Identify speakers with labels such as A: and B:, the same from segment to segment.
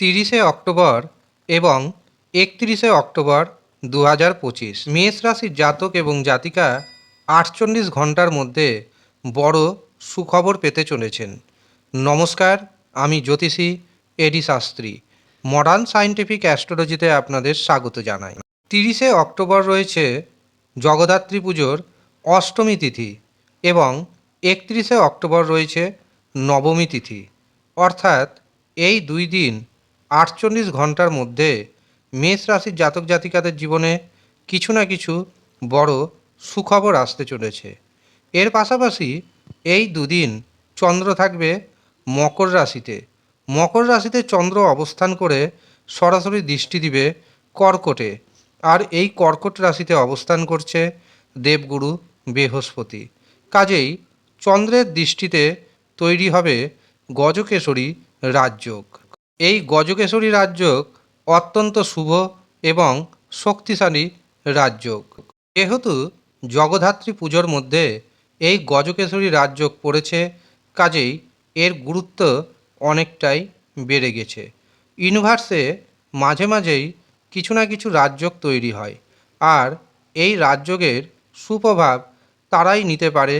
A: তিরিশে অক্টোবর এবং একত্রিশে অক্টোবর দু হাজার পঁচিশ। মেষ রাশির জাতক এবং জাতিকা আটচল্লিশ ঘণ্টার মধ্যে বড় সুখবর পেতে চলেছেন। নমস্কার, আমি জ্যোতিষী এডি শাস্ত্রী। মডার্ন সায়েন্টিফিক অ্যাস্ট্রোলজিতে আপনাদের স্বাগত জানাই। তিরিশে অক্টোবর রয়েছে জগদ্ধাত্রী পুজোর অষ্টমী তিথি এবং একত্রিশে অক্টোবর রয়েছে নবমী তিথি। অর্থাৎ এই দুই দিন আটচল্লিশ ঘণ্টার মধ্যে মেষ রাশির জাতক জাতিকাদের জীবনে কিছু না কিছু বড় সুখবর আসতে চলেছে। এর পাশাপাশি এই দুদিন চন্দ্র থাকবে মকর রাশিতে। মকর রাশিতে চন্দ্র অবস্থান করে সরাসরি দৃষ্টি দিবে কর্কটে। আর এই কর্কট রাশিতে অবস্থান করছে দেবগুরু বৃহস্পতি। কাজেই চন্দ্রের দৃষ্টিতে তৈরি হবে গজকেশরী রাজযোগ। এই গজকেশরী রাজযোগ অত্যন্ত শুভ এবং শক্তিশালী রাজযোগ। যেহেতু জগদ্ধাত্রী পুজোর মধ্যে এই গজকেশরী রাজযোগ পড়েছে, কাজেই এর গুরুত্ব অনেকটাই বেড়ে গেছে। ইউনিভার্সে মাঝে মাঝেই কিছু না কিছু রাজযোগ তৈরি হয় আর এই রাজযোগের সুপ্রভাব তারাই নিতে পারে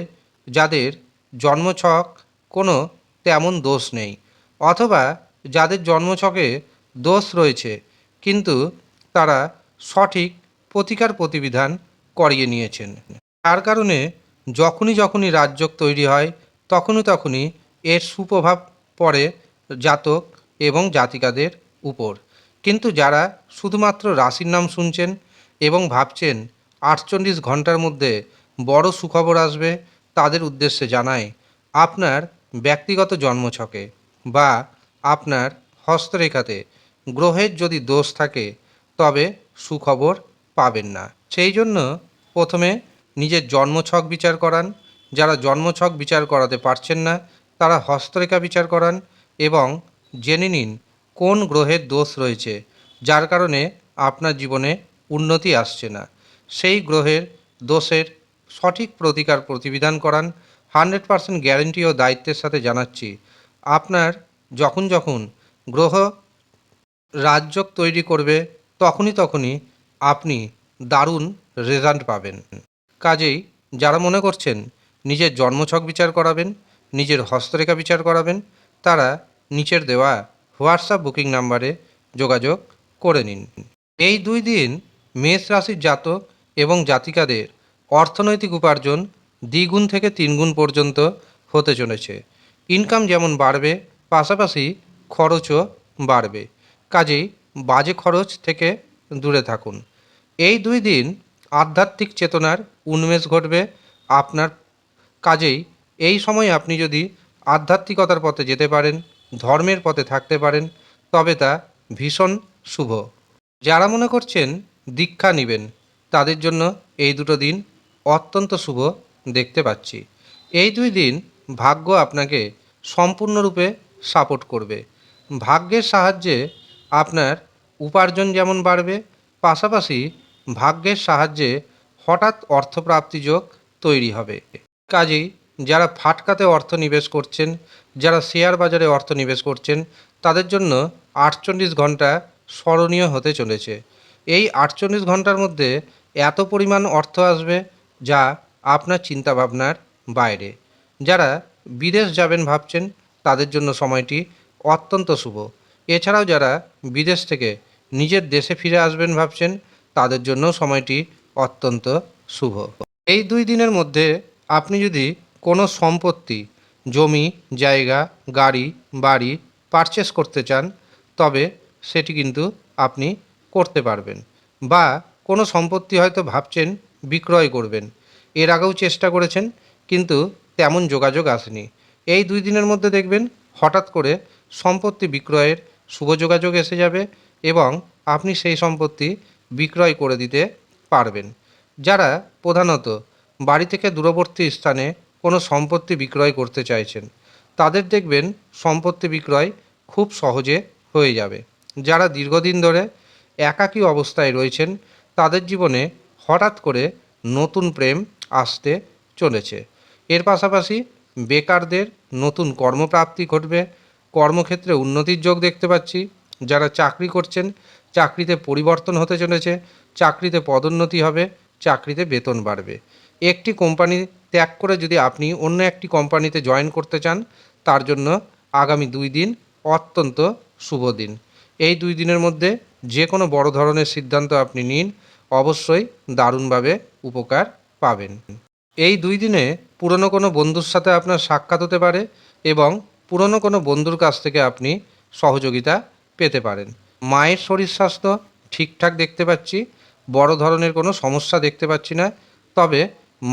A: যাদের জন্মছক কোনো তেমন দোষ নেই। অথবা যাদের জন্মছকে দোষ রয়েছে, কিন্তু তারা সঠিক প্রতিকার প্রতিবিধান করিয়ে নিয়েছেন। তার কারণে যখনই যখনই রাজযোগ তৈরি হয় তখনই তখনই এর সুপ্রভাব পড়ে জাতক এবং জাতিকাদের উপর। কিন্তু যারা শুধুমাত্র রাশির নাম শুনছেন এবং ভাবছেন আটচল্লিশ ঘণ্টার মধ্যে বড় সুখবর আসবে, তাদের উদ্দেশ্যে জানায় আপনার ব্যক্তিগত জন্মছকে বা আপনার হস্তরেখাতে গ্রহের যদি দোষ থাকে, তবে সুখবর পাবেন না। সেই জন্য প্রথমে নিজের জন্মছক বিচার করান। যারা জন্মছক বিচার করাতে পারছেন না, তারা হস্তরেখা বিচার করান এবং জেনে নিন কোন গ্রহের দোষ রয়েছে, যার কারণে আপনার জীবনে উন্নতি আসছে না। সেই গ্রহের দোষের সঠিক প্রতিকার প্রতিবিধান করান। হান্ড্রেড পারসেন্ট গ্যারেন্টি ও দায়িত্বের সাথে জানাচ্ছি, আপনার যখন যখন গ্রহ রাজযোগ তৈরি করবে, তখনই তখনই আপনি দারুণ রেজাল্ট পাবেন। কাজেই যারা মনে করছেন নিজের জন্মছক বিচার করাবেন, নিজের হস্তরেখা বিচার করাবেন, তারা নিচের দেওয়া হোয়াটসঅ্যাপ বুকিং নাম্বারে যোগাযোগ করে নিন। এই দুই দিন মেষ রাশির জাতক এবং জাতিকাদের অর্থনৈতিক উপার্জন দ্বিগুণ থেকে তিনগুণ পর্যন্ত হতে চলেছে। ইনকাম যেমন বাড়বে পাশাপাশি খরচও বাড়বে। কাজেই বাজে খরচ থেকে দূরে থাকুন। এই দুই দিন আধ্যাত্মিক চেতনার উন্মেষ ঘটবে আপনার কাজেই। এই সময় আপনি যদি আধ্যাত্মিকতার পথে যেতে পারেন, ধর্মের পথে থাকতে পারেন, তবে তা ভীষণ শুভ। যারা মনে করছেন দীক্ষা নেবেন, তাদের জন্য এই দুটো দিন অত্যন্ত শুভ দেখতে পাচ্ছি। এই দুই দিন ভাগ্য আপনাকে সম্পূর্ণরূপে সাপোর্ট করবে। ভাগ্যের সাহায্যে আপনার উপার্জন যেমন বাড়বে, পাশাপাশি ভাগ্যের সাহায্যে হঠাৎ অর্থপ্রাপ্তি যোগ তৈরি হবে। কাজেই যারা ফাটকাতে অর্থ নিবেশ করছেন, যারা শেয়ার বাজারে অর্থ নিবেশ করছেন, তাদের জন্য আটচল্লিশ ঘণ্টা স্মরণীয় হতে চলেছে। এই আটচল্লিশ ঘণ্টার মধ্যে এত পরিমাণ অর্থ আসবে যা আপনার চিন্তাভাবনার বাইরে। যারা বিদেশ যাবেন ভাবছেন তাদের জন্য সময়টি অত্যন্ত শুভ। এছাড়াও যারা বিদেশ থেকে নিজের দেশে ফিরে আসবেন ভাবছেন, তাদের জন্য সময়টি অত্যন্ত শুভ। এই দুই দিনের মধ্যে আপনি যদি কোনো সম্পত্তি, জমি, জায়গা, গাড়ি, বাড়ি পারচেস করতে চান, তবে সেটি কিন্তু আপনি করতে পারবেন বা কোনো সম্পত্তি হয়তো ভাবছেন বিক্রয় করবেন। এর আগেও চেষ্টা করেছেন, কিন্তু তেমন যোগাযোগ আসেনি। এই দুই দিনের মধ্যে দেখবেন হঠাৎ করে সম্পত্তি বিক্রয়ের শুভ যোগাযোগ এসে যাবে এবং আপনি সেই সম্পত্তি বিক্রয় করে দিতে পারবেন। যারা প্রধানত বাড়ি থেকে দূরবর্তী স্থানে কোনো সম্পত্তি বিক্রয় করতে চাইছেন, তাদের দেখবেন সম্পত্তি বিক্রয় খুব সহজে হয়ে যাবে। যারা দীর্ঘদিন ধরে একাকী অবস্থায় রয়েছেন, তাদের জীবনে হঠাৎ করে নতুন প্রেম আসতে চলেছে। এর পাশাপাশি বেকারদের নতুন কর্মপ্রাপ্তি ঘটবে। কর্মক্ষেত্রে উন্নতির যোগ দেখতে পাচ্ছি। যারা চাকরি করছেন, চাকরিতে পরিবর্তন হতে চলেছে, চাকরিতে পদোন্নতি হবে, চাকরিতে বেতন বাড়বে। একটি কোম্পানি ত্যাগ করে যদি আপনি অন্য একটি কোম্পানিতে জয়েন করতে চান, তার জন্য আগামী দুই দিন অত্যন্ত শুভ দিন। এই দুই দিনের মধ্যে যে কোনো বড় ধরনের সিদ্ধান্ত আপনি নিন, অবশ্যই দারুণভাবে উপকার পাবেন। এই দুই দিনে পুরনো কোনো বন্ধুর সাথে আপনার সাক্ষাৎ হতে পারে এবং পুরনো কোনো বন্ধুর কাছ থেকে আপনি সহযোগিতা পেতে পারেন। মায়ের শরীর স্বাস্থ্য ঠিকঠাক দেখতে পাচ্ছি, বড় ধরনের কোনো সমস্যা দেখতে পাচ্ছি না, তবে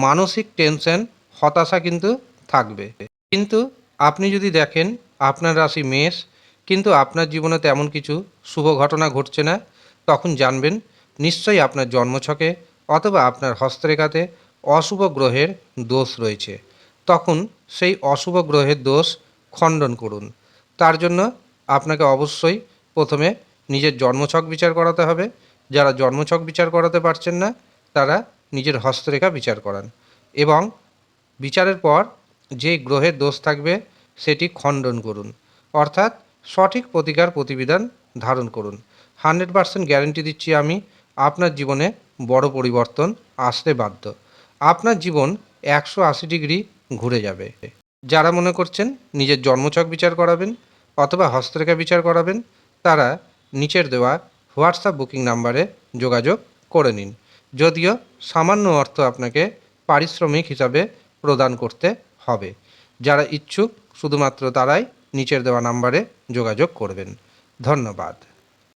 A: মানসিক টেনশন, হতাশা কিন্তু থাকবে। কিন্তু আপনি যদি দেখেন আপনার রাশি মেষ, কিন্তু আপনার জীবনে তেমন কিছু শুভ ঘটনা ঘটছে না, তখন জানবেন নিশ্চয়ই আপনার জন্মছকে অথবা আপনার হস্তরেখাতে অশুভ গ্রহের দোষ রয়েছে। তখন সেই অশুভ গ্রহের দোষ খণ্ডন করুন। তার জন্য আপনাকে অবশ্যই প্রথমে নিজের জন্মছক বিচার করাতে হবে। যারা জন্মছক বিচার করাতে পারছেন না, তারা নিজের হস্তরেখা বিচার করান এবং বিচারের পর যে গ্রহের দোষ থাকবে, সেটি খণ্ডন করুন। অর্থাৎ সঠিক প্রতিকার প্রতিবিধান ধারণ করুন। হান্ড্রেড পার্সেন্ট গ্যারেন্টি দিচ্ছি আমি, আপনার জীবনে বড় পরিবর্তন আসতে বাধ্য। আপনার জীবন একশো আশি ডিগ্রি ঘুরে যাবে। যারা মনে করছেন নিজের জন্মছক বিচার করাবেন অথবা হস্তরেখা বিচার করাবেন, তারা নিচের দেওয়া হোয়াটসঅ্যাপ বুকিং নাম্বারে যোগাযোগ করে নিন। যদিও সামান্য অর্থ আপনাকে পারিশ্রমিক হিসাবে প্রদান করতে হবে। যারা ইচ্ছুক, শুধুমাত্র তারাই নিচের দেওয়া নাম্বারে যোগাযোগ করবেন। ধন্যবাদ।